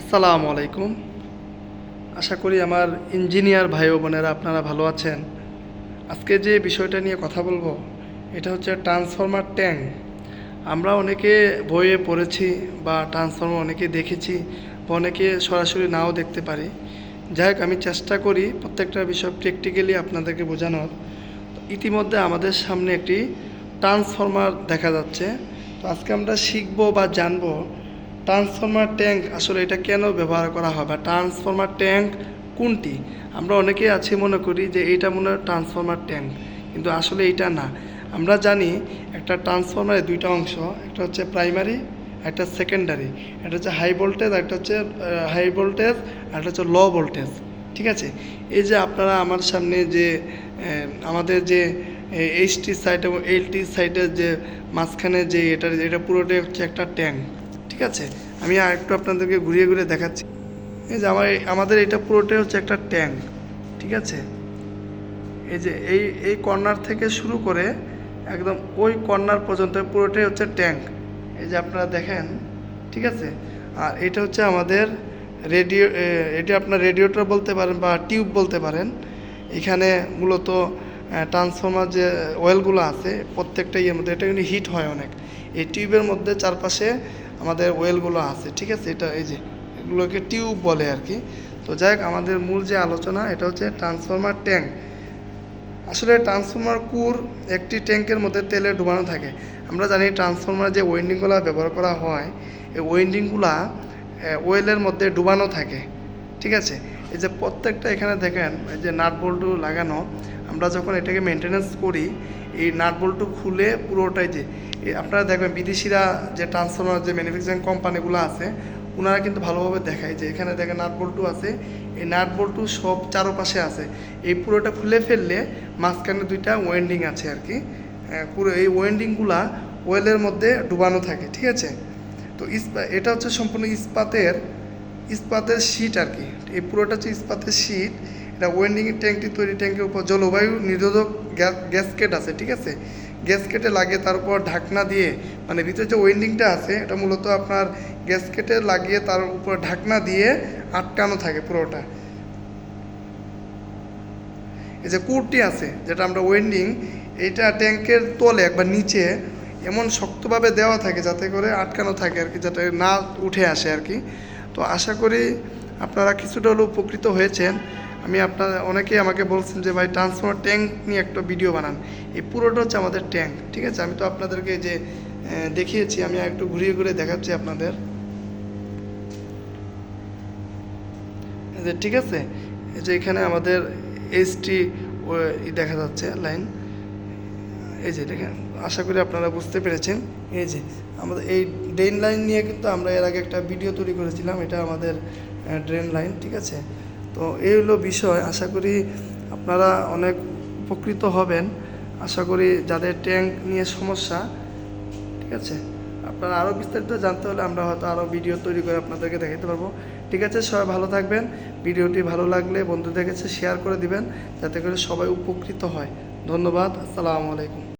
আসসালামু আলাইকুম। আশা করি আমার ইঞ্জিনিয়ার ভাই বোনেরা আপনারা ভালো আছেন। আজকে যে বিষয়টা নিয়ে কথা বলব, এটা হচ্ছে ট্রান্সফরমার ট্যাঙ্ক আমরা অনেকে বইয়ে পড়েছি বা ট্রান্সফরমার অনেকে দেখেছি বা অনেকে সরাসরি নাও দেখতে পারি। যাই হোক, আমি চেষ্টা করি প্রত্যেকটা বিষয় প্র্যাকটিক্যালি আপনাদেরকে বোঝানোর। ইতিমধ্যে আমাদের সামনে একটি ট্রান্সফরমার দেখা যাচ্ছে। তো আজকে আমরা শিখব বা জানব ট্রান্সফরমার ট্যাঙ্ক আসলে এটা কেন ব্যবহার করা হয় বা ট্রান্সফরমার ট্যাঙ্ক কোনটি? আমরা অনেকেই আছি মনে করি যে এইটা মনে হয় ট্রান্সফরমার ট্যাঙ্ক, কিন্তু আসলে এইটা না। আমরা জানি একটা ট্রান্সফরমারের দুইটা অংশ, একটা হচ্ছে প্রাইমারি, একটা সেকেন্ডারি। একটা হচ্ছে হাই ভোল্টেজ, একটা হচ্ছে হাই ভোল্টেজ একটা হচ্ছে লো ভোল্টেজ, ঠিক আছে? এই যে আপনারা আমার সামনে যে আমাদের যে এইচটি সাইড এবং এলটি সাইডের যে মাঝখানে যে এটা এটা পুরোটাই হচ্ছে একটা ট্যাঙ্ক। ঠিক আছে? আমি আর একটু আপনাদেরকে ঘুরিয়ে ঘুরিয়ে দেখাচ্ছি। এই যে আমার আমাদের এটা পুরোটাই হচ্ছে একটা ট্যাঙ্ক, ঠিক আছে? এই যে এই এই কর্নার থেকে শুরু করে একদম ওই কর্নার পর্যন্ত পুরোটাই হচ্ছে ট্যাঙ্ক। এই যে আপনারা দেখেন, ঠিক আছে? আর এটা হচ্ছে আমাদের রেডিও এটা আপনার রেডিওটার বলতে পারেন বা টিউব বলতে পারেন। এখানে মূলত ট্রান্সফর্মার যে অয়েলগুলো আছে, প্রত্যেকটা ইয়ের মধ্যে, এটা কিন্তু হিট হয় অনেক। এই টিউবের মধ্যে চারপাশে আমাদের ওয়েলগুলো আছে, ঠিক আছে? এটা এই যে এগুলোকে টিউব বলে আর কি। তো যাই আমাদের মূল যে আলোচনা, এটা হচ্ছে ট্রান্সফর্মার ট্যাঙ্ক। আসলে ট্রান্সফর্মার কুর একটি ট্যাঙ্কের মধ্যে তেলে ডুবানো থাকে। আমরা জানি ট্রান্সফর্মার যে ওয়েন্ডিংগুলো ব্যবহার করা হয়, এই ওয়েন্ডিংগুলা ওয়েলের মধ্যে ডুবানো থাকে, ঠিক আছে? এই যে প্রত্যেকটা এখানে দেখেন, এই যে নাট বল্টু লাগানো, আমরা যখন এটাকে মেনটেনেন্স করি, এই নাট বল্টু খুলে পুরোটাই যে আপনারা দেখবেন বিদেশিরা যে ট্রান্সফর্মার যে ম্যানুফ্যাকচারিং কোম্পানিগুলো আছে ওনারা কিন্তু ভালোভাবে দেখায় যে, এখানে দেখেন নাট বল্টু আছে, এই নাট বল্টু সব চারপাশে আছে। এই পুরোটা খুলে ফেললে মাঝখানে দুইটা ওয়েন্ডিং আছে আর কি। পুরো এই ওয়েন্ডিংগুলা ওয়েলের মধ্যে ডুবানো থাকে, ঠিক আছে? তো ইস্পা, এটা হচ্ছে সম্পূর্ণ ইস্পাতের ইস্পাতের শীট আর কি। এই পুরোটা হচ্ছে ইস্পাতের শীট এটা ওয়েন্ডিং ট্যাঙ্কটি তৈরি ট্যাঙ্কের উপর জলবায়ু নিরোধক গ্যাসকেট আছে, ঠিক আছে? গ্যাসকেটে লাগে তার উপর ঢাকনা দিয়ে মানে ভিতরে যে ওয়েন্ডিংটা আছে, এটা মূলত আপনার গ্যাসকেটে লাগিয়ে তার উপর ঢাকনা দিয়ে আটকানো থাকে পুরোটা। এই যে কুর্টি আছে, যেটা আমরা ওয়েন্ডিং এটা ট্যাঙ্কের তলে একবার নিচে এমন শক্তভাবে দেওয়া থাকে যাতে করে আটকানো থাকে আর কি, যাতে না উঠে আসে আর কি। তো আশা করি আপনারা কিছুটা হলেও উপকৃত হয়েছেন। আমি আপনার, অনেকেই আমাকে বলছেন যে, ভাই ট্রান্সফর্মার ট্যাঙ্ক নিয়ে একটা ভিডিও বানান। এই পুরোটা হচ্ছে আমাদের ট্যাঙ্ক ঠিক আছে? আমি তো আপনাদেরকে যে দেখিয়েছি, আমি একটু ঘুরিয়ে ঘুরিয়ে দেখাচ্ছি আপনাদের। ঠিক আছে? যে, এখানে আমাদের এইচটি দেখা যাচ্ছে লাইন এই যে দেখেন, আশা করি আপনারা বুঝতে পেরেছেন। এই যে, আমাদের এই ড্রেন লাইন নিয়ে কিন্তু আমরা এর আগে একটা ভিডিও তৈরি করেছিলাম, এটা আমাদের ড্রেন লাইন ঠিক আছে? তো এই হলো বিষয়, আশা করি আপনারা অনেক উপকৃত হবেন। আশা করি যাদের ট্যাঙ্ক নিয়ে সমস্যা, ঠিক আছে? আপনারা আরও বিস্তারিত জানতে হলে আমরা হয়তো আরও ভিডিও তৈরি করে আপনাদেরকে দেখাতে পারব। ঠিক আছে, সবাই ভালো থাকবেন। ভিডিওটি ভালো লাগলে বন্ধুদের কাছে শেয়ার করে দিবেন, যাতে করে সবাই উপকৃত হয়। ধন্যবাদ, আসসালামু আলাইকুম।